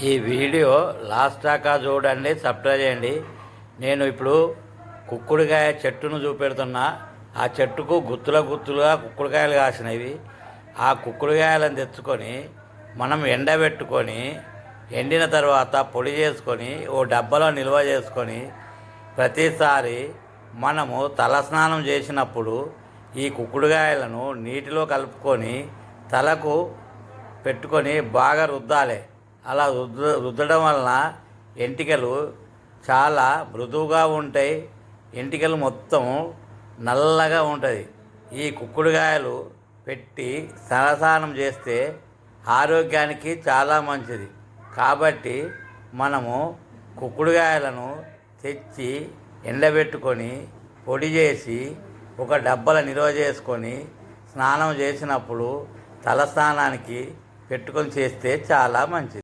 ఈ video last దాకా చూడండి సబ్స్క్రైబ్ చేయండి. నేను ఇప్పుడు కుక్కుడుకాయ చెట్టును చూపెడుతున్నా. ఆ చెట్టుకు గుత్తుల గుత్తులుగా కుక్కుడుకాయలు కాసినవి. ఆ కుక్కుడుకాయలను తెచ్చుకొని మనం ఎండబెట్టుకొని ఎండిన తర్వాత పొడి చేసుకొని ఓ డబ్బాలో నిల్వ చేసుకొని ప్రతిసారి మనము తలస్నానం చేసినప్పుడు ఈ కుక్కుడుకాయలను నీటిలో కలుపుకొని తలకు పెట్టుకొని బాగా రుద్దాలి. అలా రుద్ద రుద్దడం వలన ఎంటికలు చాలా మృదువుగా ఉంటాయి. ఎంటికలు మొత్తం నల్లగా ఉంటుంది. ఈ కుక్కుడుకాయలు పెట్టి తలస్నానం చేస్తే ఆరోగ్యానికి చాలా మంచిది. కాబట్టి మనము కుక్కుడుకాయలను తెచ్చి ఎండబెట్టుకొని పొడి చేసి ఒక డబ్బల నిల్వ చేసుకొని స్నానం చేసినప్పుడు తలస్నానానికి పెట్టుకొని చేస్తే చాలా మంచిది.